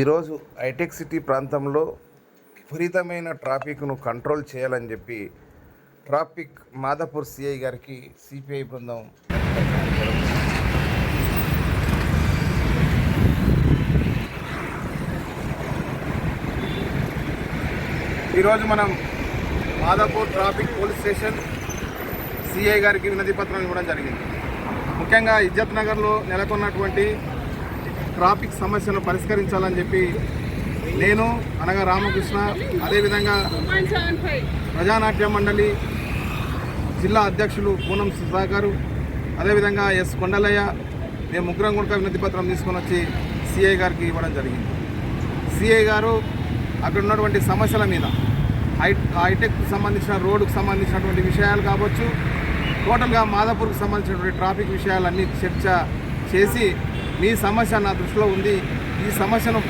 ఈరోజు hitech city ప్రాంతంలో విపరీతమైన ట్రాఫిక్ను కంట్రోల్ చేయాలని చెప్పి ట్రాఫిక్ మాదాపూర్ సిఐ గారికి సిపిఐ బృందం ఈరోజు మనం Madhapur traffic police station CI గారికి వినతి పత్రం ఇవ్వడం జరిగింది. ముఖ్యంగా ఇజ్జత్ నగర్లో నెలకొన్నటువంటి ట్రాఫిక్ సమస్యను పరిష్కరించాలని చెప్పి నేను అనగా రామకృష్ణ అదేవిధంగా ప్రజానాట్య మండలి జిల్లా అధ్యక్షులు పూనం సుధాకర్ అదేవిధంగా ఎస్ కొండలయ్య మేము ముగ్గురం కూడా వినతి పత్రం తీసుకొని వచ్చి సిఐ గారికి ఇవ్వడం జరిగింది. సిఐ గారు అక్కడ ఉన్నటువంటి సమస్యల మీద హై హైటెక్ సంబంధించిన రోడ్డుకు సంబంధించినటువంటి విషయాలు కావచ్చు టోటల్గా మాదాపూర్కి సంబంధించినటువంటి ట్రాఫిక్ విషయాలన్నీ చర్చ చేసి మీ సమస్య నా దృష్టిలో ఉంది. ఈ సమస్యను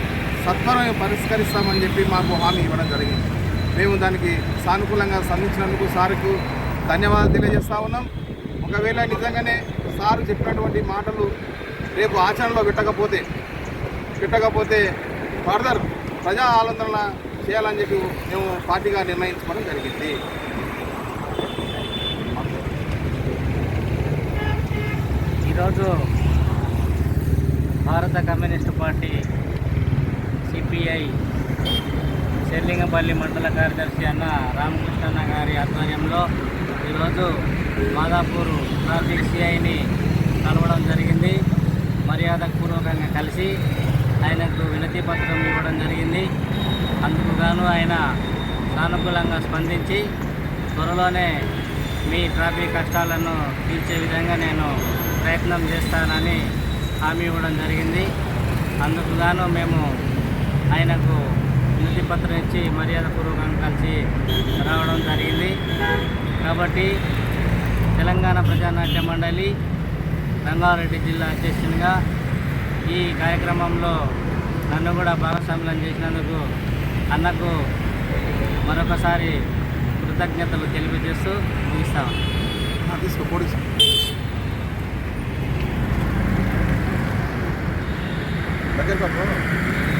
సత్వరం పరిష్కరిస్తామని చెప్పి మాకు హామీ ఇవ్వడం జరిగింది. మేము దానికి సానుకూలంగా స్పందించినందుకు సార్కు ధన్యవాదాలు తెలియజేస్తా ఉన్నాం. ఒకవేళ నిజంగానే సారు చెప్పినటువంటి మాటలు రేపు ఆచరణలో పెట్టకపోతే పెట్టకపోతే ఫర్దర్ ప్రజా ఆందోళన చేయాలని చెప్పి మేము పార్టీగా నిర్ణయించుకోవడం జరిగింది. ఈరోజు భారత కమ్యూనిస్టు పార్టీ సిపిఐ శెల్లింగపల్లి మండల కార్యదర్శి అన్న రామకృష్ణన్న గారి ఆధ్వర్యంలో ఈరోజు మాదాపూర్ ట్రాఫిక్ సిఐని కలవడం జరిగింది. మర్యాదపూర్వకంగా కలిసి ఆయనకు వినతి పత్రం ఇవ్వడం జరిగింది. అందుకు గాను ఆయన సానుకూలంగా స్పందించి త్వరలోనే మీ ట్రాఫిక్ కష్టాలను తీర్చే విధంగా నేను ప్రయత్నం చేస్తానని హామీ ఇవ్వడం జరిగింది. అందుకు గాను మేము ఆయనకు వినతి పత్రం ఇచ్చి మర్యాదపూర్వకంగా కలిసి రావడం జరిగింది. కాబట్టి తెలంగాణ ప్రజానాట్య మండలి రంగారెడ్డి జిల్లా అధ్యక్షునిగా ఈ కార్యక్రమంలో నన్ను కూడా భాగస్వామ్యం చేసినందుకు అన్నకు మరొకసారి కృతజ్ఞతలు తెలియజేస్తూ ముగిస్తాము cualquier cosa.